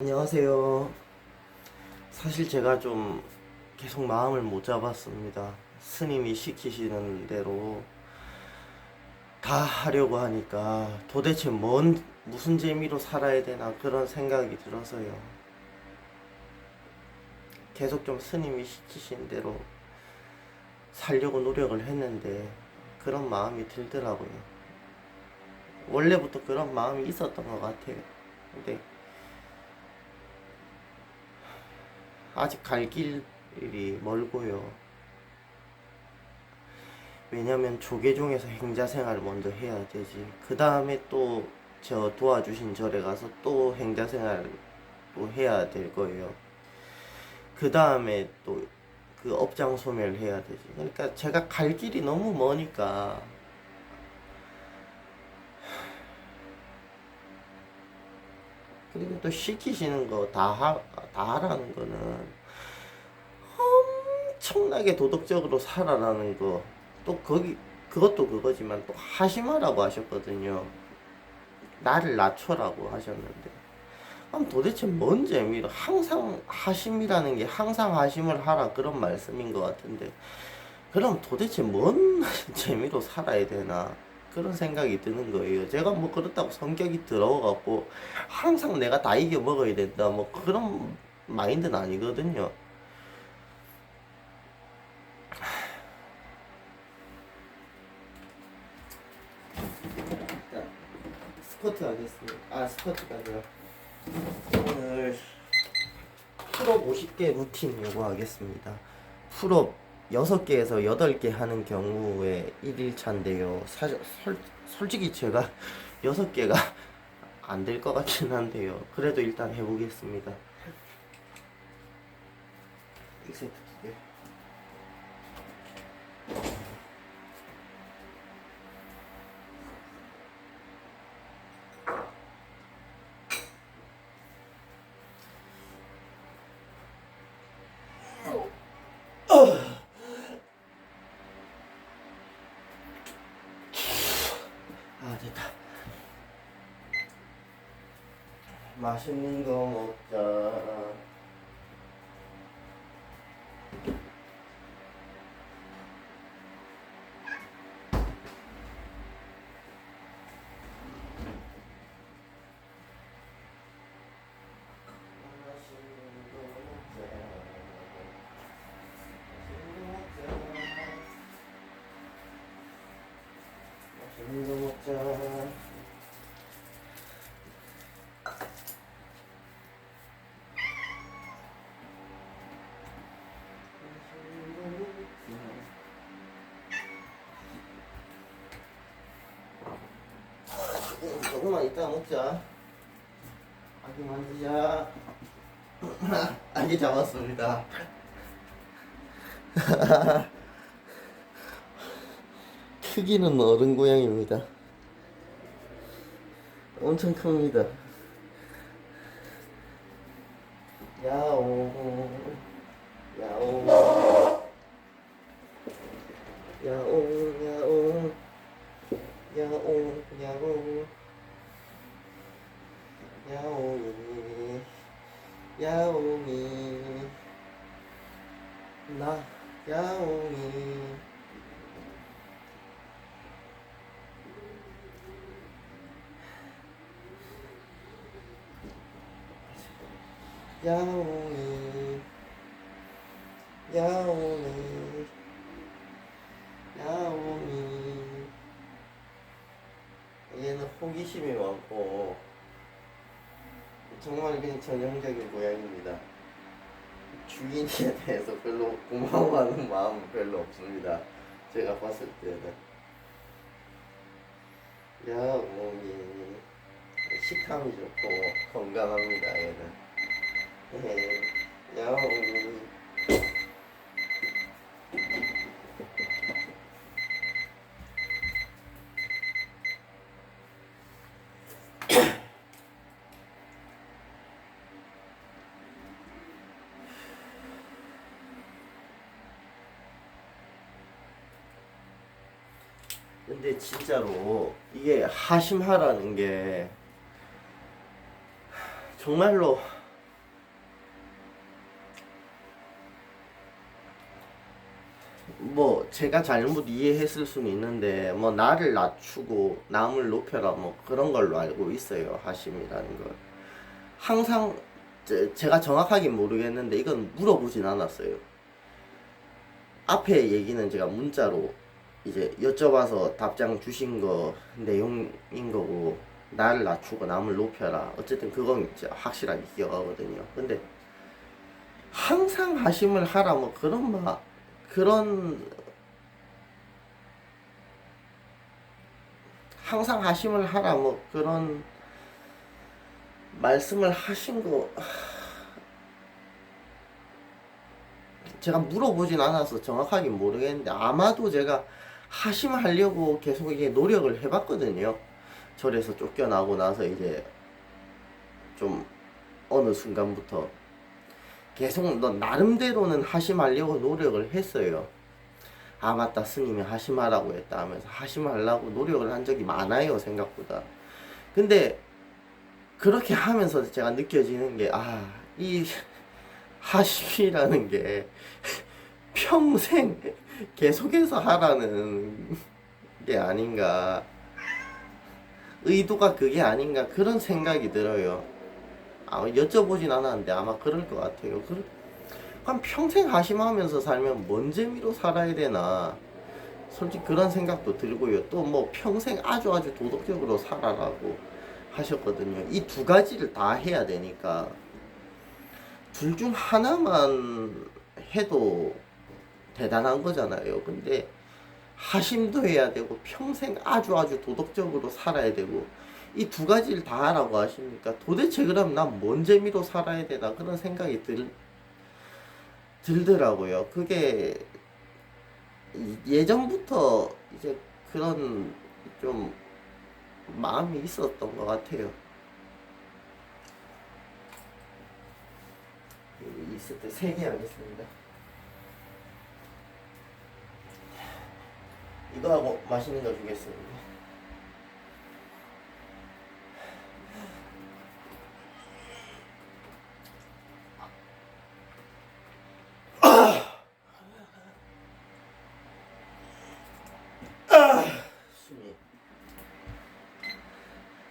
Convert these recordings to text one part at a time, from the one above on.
안녕하세요. 사실 제가 좀 계속 마음을 못 잡았습니다. 스님이 시키시는 대로 다 하려고 하니까 도대체 뭔, 무슨 재미로 살아야 되나 그런 생각이 들어서요. 계속 좀 스님이 시키신 대로 살려고 노력을 했는데 그런 마음이 들더라고요. 원래부터 그런 마음이 있었던 것 같아요. 근데 아직 갈 길이 멀고요. 왜냐면 조계종에서 행자 생활을 먼저 해야 되지. 그 다음에 또 저 도와주신 절에 가서 또 행자 생활을 또 해야 될 거예요. 그 다음에 또 그 업장 소멸을 해야 되지. 그러니까 제가 갈 길이 너무 머니까 그리고 또 시키시는 거 다 하, 다 하라는 거는 엄청나게 도덕적으로 살아라는 거. 또 거기, 그것도 그거지만 또 하심하라고 하셨거든요. 나를 낮춰라고 하셨는데. 그럼 도대체 뭔 재미로 항상 하심이라는 게 항상 하심을 하라 그런 말씀인 것 같은데. 그럼 도대체 뭔 재미로 살아야 되나? 그런 생각이 드는 거예요. 제가 뭐 그렇다고 성격이 들어갖고 항상 내가 다 이겨 먹어야 된다. 뭐 그런 마인드는 아니거든요. 스쿼트 하겠습니다. 아 스쿼트가 아니라 오늘 풀업 50개 루틴 요구하겠습니다. 풀업 6개에서 8개 하는 경우에 1일차인데요. 사실 솔, 솔직히 제가 6개가 안 될 것 같긴 한데요. 그래도 일단 해보겠습니다. 1세트 두 개. 아 됐다. 맛있는 거 먹자. 맛있는 거 먹자. 조금만 이따 먹자. 아기 만지자. 아기 잡았습니다. 크기는 어른 고양입니다. 엄청 큽니다. 야옹, 야옹, 야옹, 야옹, 야옹, 야옹, 야옹이, 야옹이, 나, 야옹이. 야옹이 야옹이. 야옹이. 얘는 호기심이 많고 정말 그냥 전형적인 고양이입니다. 주인에 대해서 별로 고마워하는 마음은 별로 없습니다. 제가 봤을 때는. 야옹이 식탐이 좋고 건강합니다 얘는. 네, 야옹이 근데 진짜로 이게 하심하라는 게 정말로 뭐 제가 잘못 이해했을 수는 있는데 뭐 나를 낮추고 남을 높여라 뭐 그런 걸로 알고 있어요 하심이라는 걸. 항상 제, 제가 정확하게 모르겠는데 이건 물어보진 않았어요. 앞에 얘기는 제가 문자로 이제 여쭤봐서 답장 주신 거 내용인 거고 나를 낮추고 남을 높여라. 어쨌든 그건 이제 확실하게 기억하거든요. 근데 항상 하심을 하라 뭐 그런 막 그런 항상 하심을 하라 뭐 그런 말씀을 하신 거 제가 물어보진 않아서 정확하게 모르겠는데 아마도 제가 하심하려고 계속 이게 노력을 해봤거든요. 절에서 쫓겨나고 나서 이제 좀 어느 순간부터 계속 너 나름대로는 하심하려고 노력을 했어요. 아 맞다 스님이 하심하라고 했다 하면서 하심하려고 노력을 한 적이 많아요 생각보다. 근데 그렇게 하면서 제가 느껴지는 게 아 이 하심이라는 게 평생 계속해서 하라는 게 아닌가 의도가 그게 아닌가 그런 생각이 들어요. 아, 여쭤보진 않았는데 아마 그럴 것 같아요. 그, 그럼 평생 하심하면서 살면 뭔 재미로 살아야 되나? 솔직히 그런 생각도 들고요. 또 뭐 평생 아주 아주 도덕적으로 살아라고 하셨거든요. 이 두 가지를 다 해야 되니까 둘 중 하나만 해도 대단한 거잖아요. 근데 하심도 해야 되고 평생 아주 아주 도덕적으로 살아야 되고 이 두 가지를 다 하라고 하시니까 도대체 그럼 난 뭔 재미로 살아야 되나 그런 생각이 들 들더라고요. 그게 이- 예전부터 이제 그런 좀 마음이 있었던 것 같아요. 있을 때 세 개 하겠습니다. 이거 하고 맛있는 거 주겠습니다.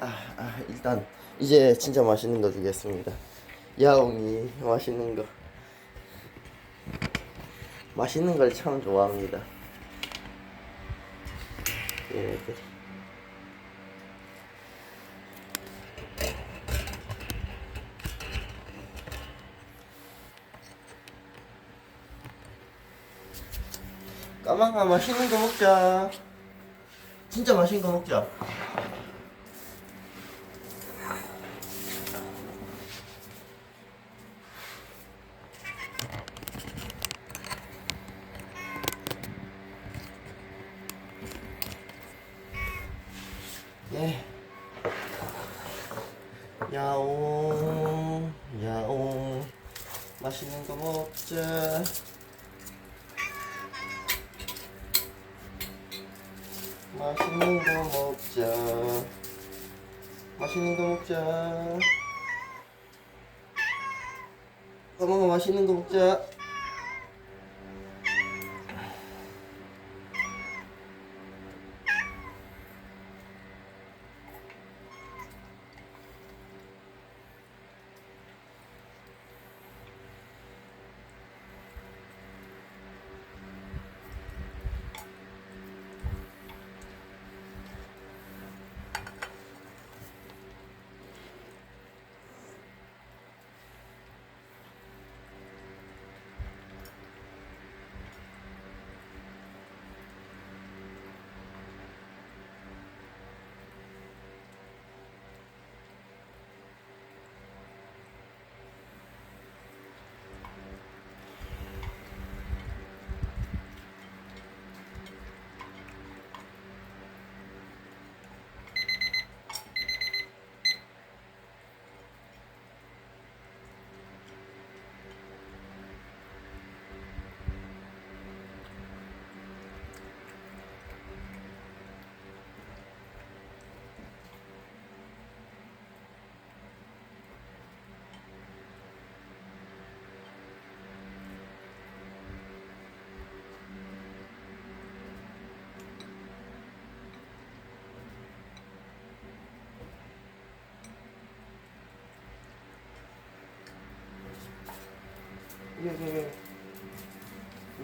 아, 아, 일단 이제 진짜 맛있는 거 주겠습니다. 야옹이 맛있는 거. 맛있는 걸 참 좋아합니다. 얘네들. 까망아 맛있는 거 먹자. 진짜 맛있는 거 먹자. 어머머 맛있는 거 먹자.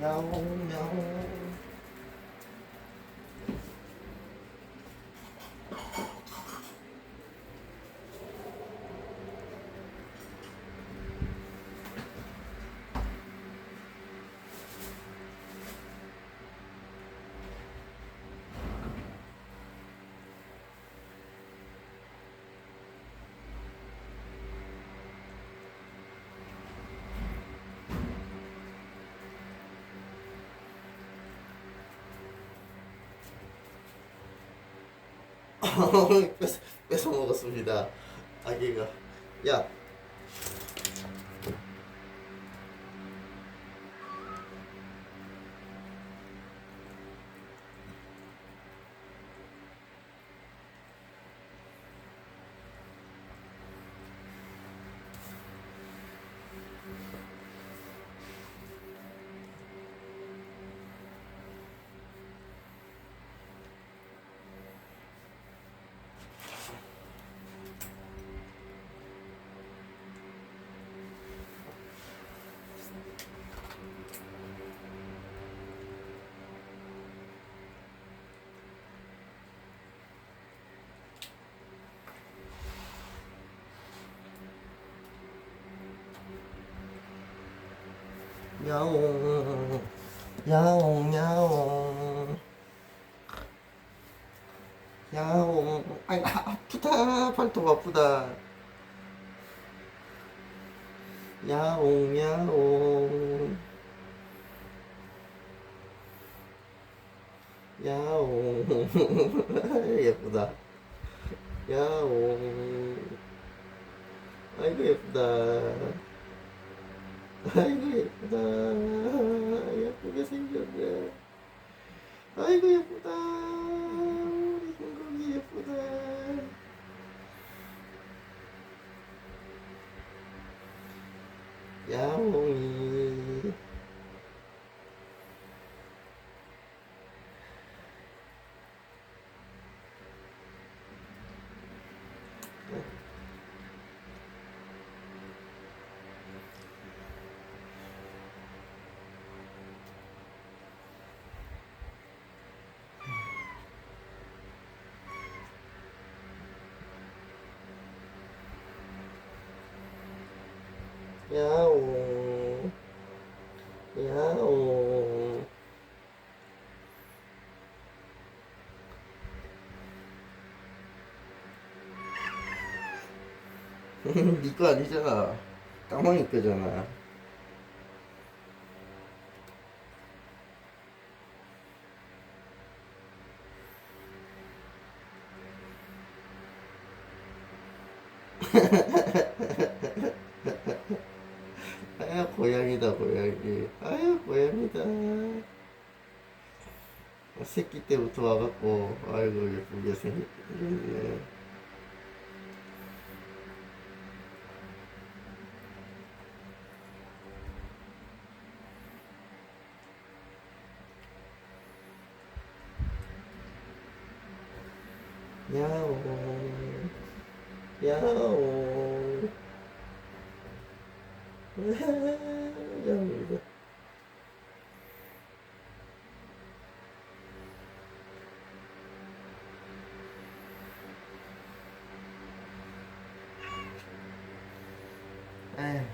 야옹 야옹. 뺏어, 먹었습니다. 아기가. 야. 야옹. 야옹 야옹. 야옹. 아이 아, 아프다. 발톱 아프다. 야옹 야옹. 야옹. 예쁘다. 야옹. 아이고 예쁘다. 아이고 예쁘다. 예쁘게 생겼네. 아이고 예쁘다. 우리 공공이 예쁘다. 야옹이. 야옹. 야옹. 니거 아니잖아. 까망이 거잖아. 아야 고양이다 고양이. 아야 고양이다. 새끼 때부터 와갖고 아이고 예쁘게 생겼네. 야옹 야옹 에휴.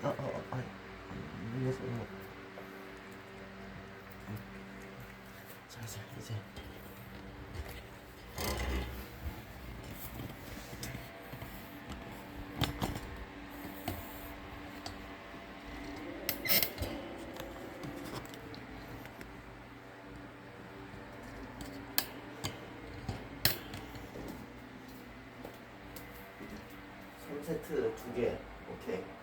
어, 어, 어, 아니, 위에서 뭐. 자, 자, 이제. 삼세트 두 개. 오케이.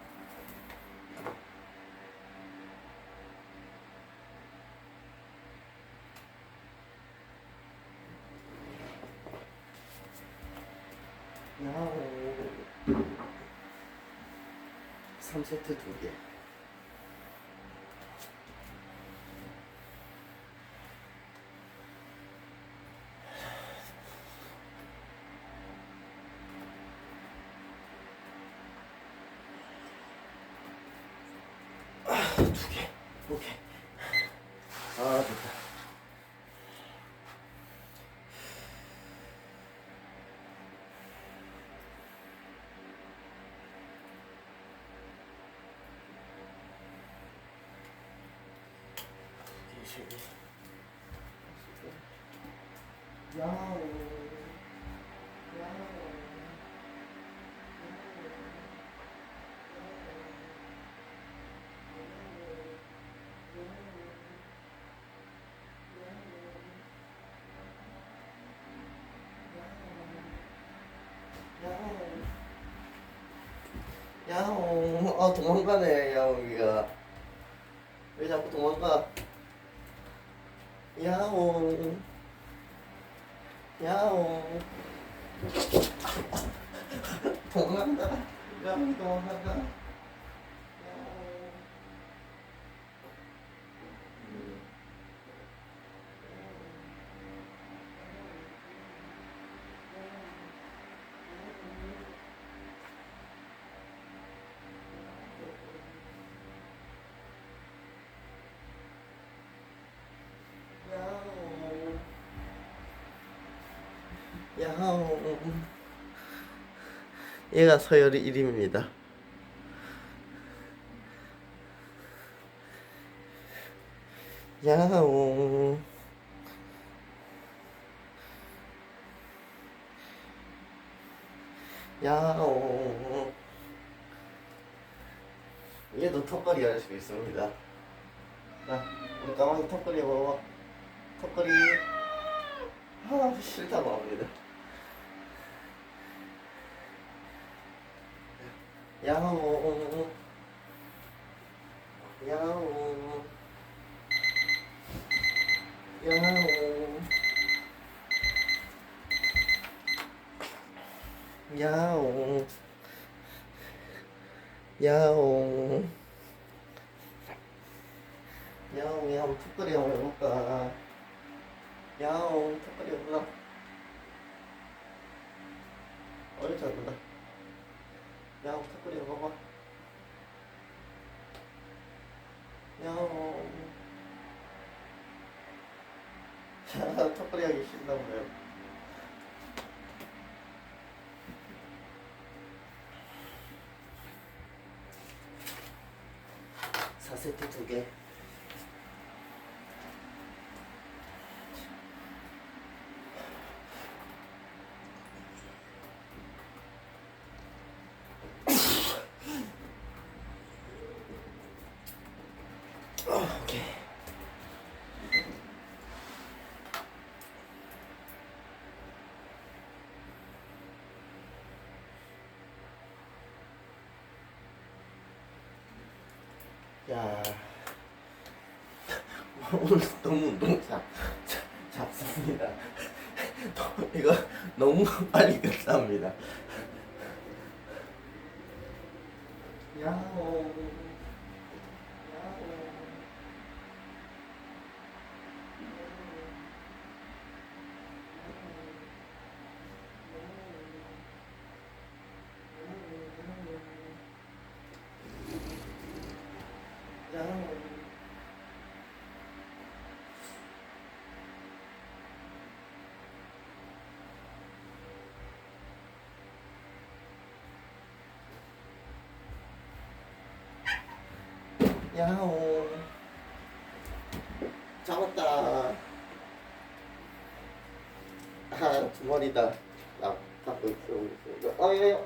야옹 3세트 두개 두개 오케이 아 좋다 야옹. 야옹 야옹 아 도망가네 야옹이가. 왜 자꾸 도망가 야옹 도망간다 야옹이 도망간다 야옹. 야옹 야옹 얘가 서열이 1입니다. 야옹 야옹 얘도 턱걸이 할 수 있습니다. 자 우리 까마귀 턱걸이 해봐봐 턱걸이. 아 싫다고 합니다 야옹 야옹 야옹 야옹 야옹 야옹이 한번 턱걸이 한번 해볼까 야옹 턱걸이 해보자 어렵지 않는다 야옹 턱걸이 해봐봐 야옹 야 턱걸이 하기 싫나 보네요 사세트 두 개. 오케이. 야 오늘 너무 운동 잡, 잡습니다. 너- 이거 너무 빨리 끝납니다. 야옹 야옹 야옹 야옹 잡았다 아두 마리다 나 갖고 있어 우리 친구가. 아 야야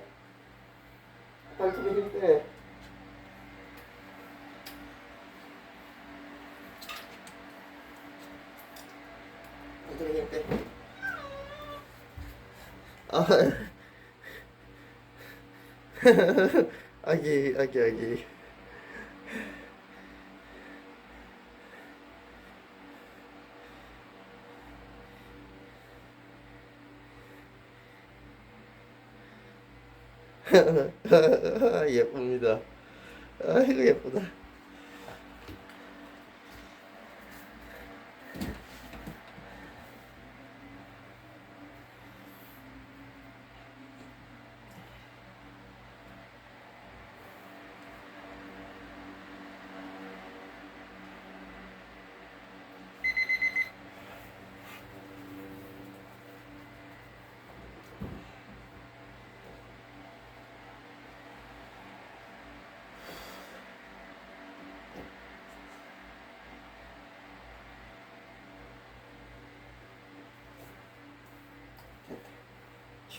발톱이 힘대 발톱이 힘대 아 아기 아기 아 예쁩니다. 아이고 예쁘다.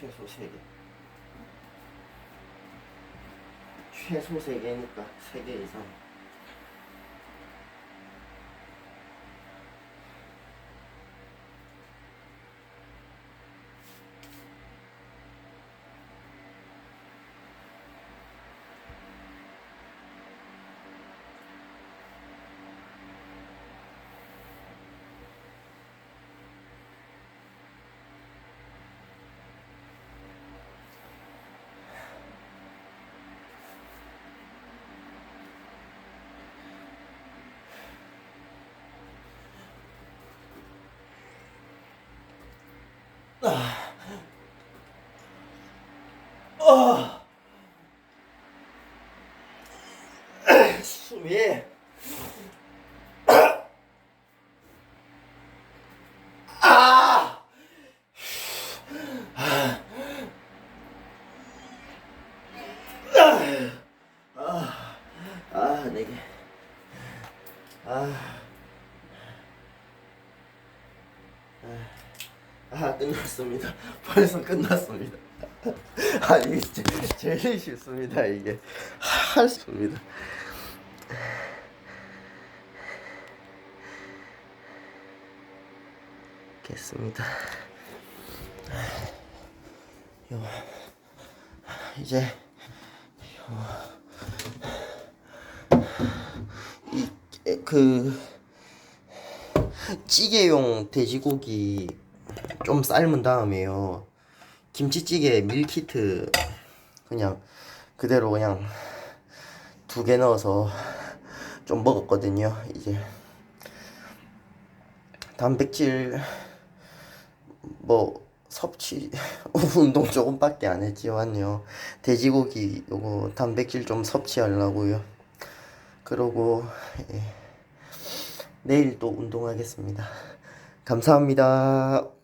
최소 3개. 최소 3개니까 3개 이상. 아. 숨이 아! 아, 아, 네 개. 아, 아, 끝났습니다. 벌써 끝났습니다. 아, 이게 제, 제일 쉽습니다, 이게. 할 수입니다. 겠습니다. 요, 이제 이그 찌개용 돼지고기 좀 삶은 다음에요. 김치찌개 밀키트 그냥 그대로 그냥 두 개 넣어서 좀 먹었거든요. 이제 단백질 뭐 섭취 운동 조금밖에 안 했지만요. 돼지고기 요거 단백질 좀 섭취하려고요. 그러고 예, 내일 또 운동하겠습니다. 감사합니다.